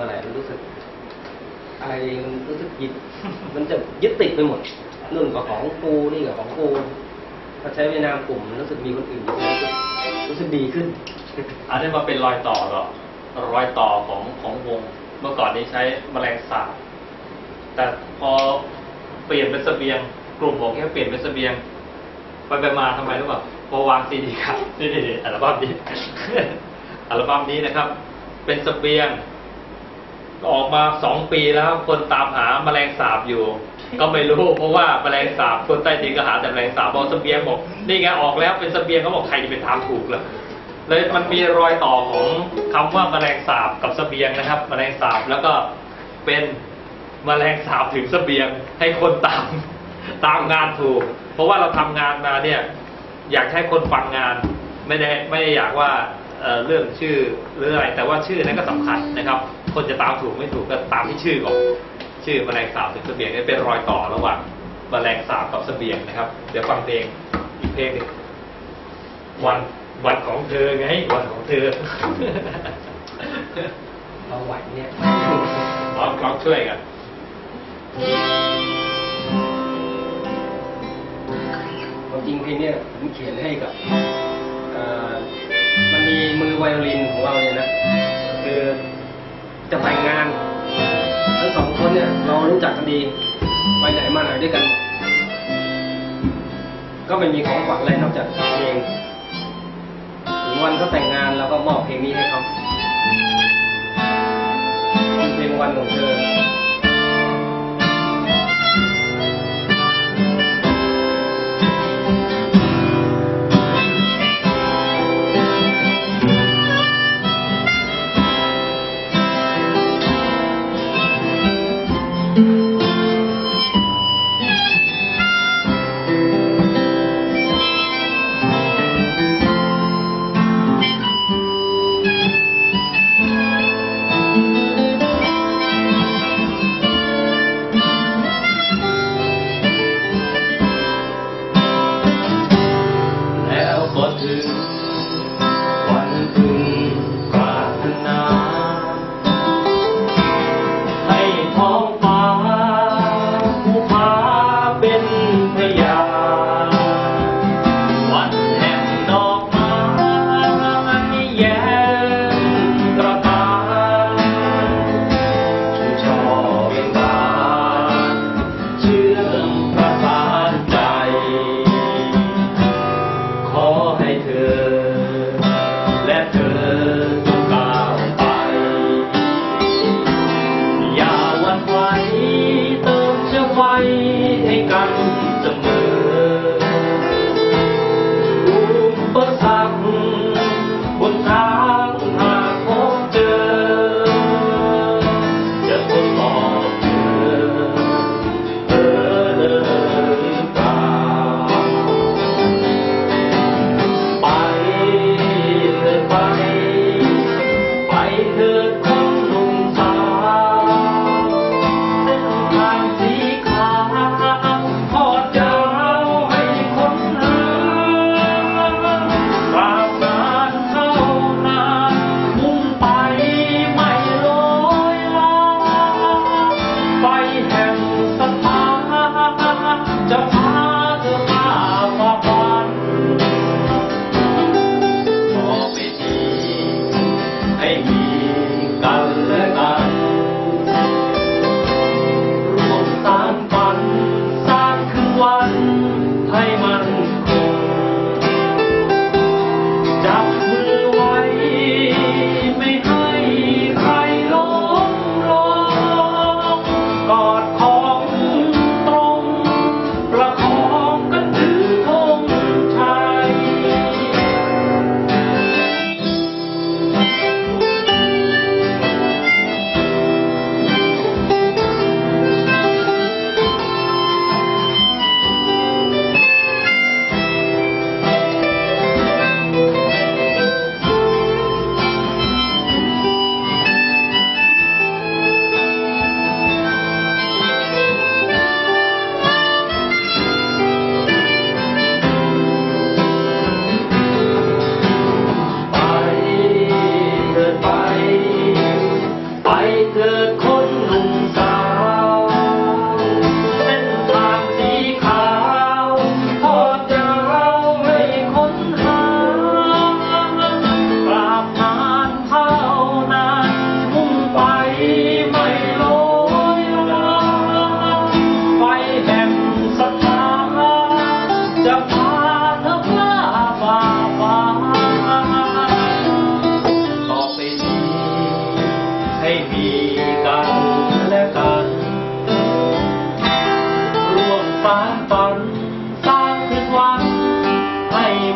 อะไรมันรู้สึกอะไรมันรู้สึกยึดมันจะยึดติดไปหมดนู่นกับของกูนี่กับของกูพอใช้เวลานามกลุ่มรู้สึกมีคนอื่นรู้สึกดีขึ้นอันนี้มาเป็นรอยต่อเหรอรอยต่อของของวง เมื่อก่อนนี้ใช้แมลงสาบแต่พอเปลี่ยนเป็นเสบียง กลุ่มบอกแค่เปลี่ยนเป็นเสบียง ไปไปมาทำไมรู้ป่ะพอวางซีดีครับนี่นี่นี่อัลบั้มนี้อัลบั้มนี้นะครับ เป็นเสบียง ออกมาสองปีแล้วคนตามหาแมลงสาบอยู่ ก็ไม่รู้เพราะว่าแมลงสาบคนใต้ดินก็หาแต่แมลงสาบพอเสบียงบอกนี่ไงออกแล้วเป็นเสบียงเขาบอกใครจะไปทำถูกล่ะเลยมันมีรอยต่อของคำว่าแมลงสาบกับเสบียงนะครับ แมลงสาบแล้วก็เป็นแมลงสาบถึงเสบียงให้คนตามตามงานถูก เพราะว่าเราทำงานมาเนี่ยอยากให้คนฟังงาน ไม่ได้ไม่ได้อยากว่าเอ่อเรื่องชื่อหรืออะไรแต่ว่าชื่อนั้นก็สำคัญนะครับ คนจะตามถูกไม่ถูกก็ตามที่ชื่อก่อนชื่อแมลงสาบถึงเสบียงนี่เป็นรอยต่อระหว่างแมลงสาบกับเสบียงนะครับ เดี๋ยวฟังเพลงอีกเพลงหนึ่งวันวันของเธอไง วันของเธอเราไหวเนี่ยร้องร้องช่วยกันความจริงเพลงเนี่ยผมเขียนให้กับเอ่อมันมีมือไวโอลินของเราเนี่ยนะคือ จะแต่งงาน ทั้งสองคนเนี่ย เรารู้จักกันดี ไปไหนมาไหนด้วยกัน ก็ไม่มีของขวัญอะไรนอกจากเพลงถึงวันเขาแต่งงานเราก็มอบเพลงนี้ให้เขาเพลงวันของเธอ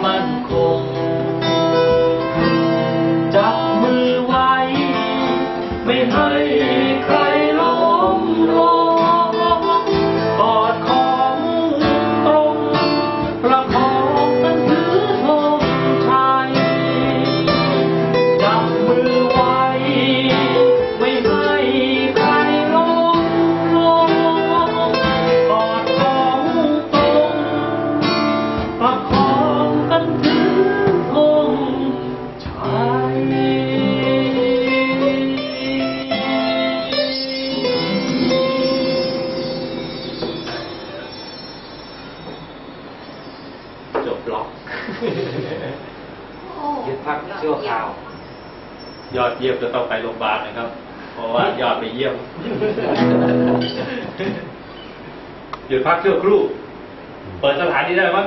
มั่นคง จับมือไว้ ไม่ให้ ยอดเยี่ยมจะต้องไปโรงพยาบาลนะครับ เพราะว่ายอดไปเยี่ยมหยุดพักเชื่อครู่ เปิดสถานีได้ไหม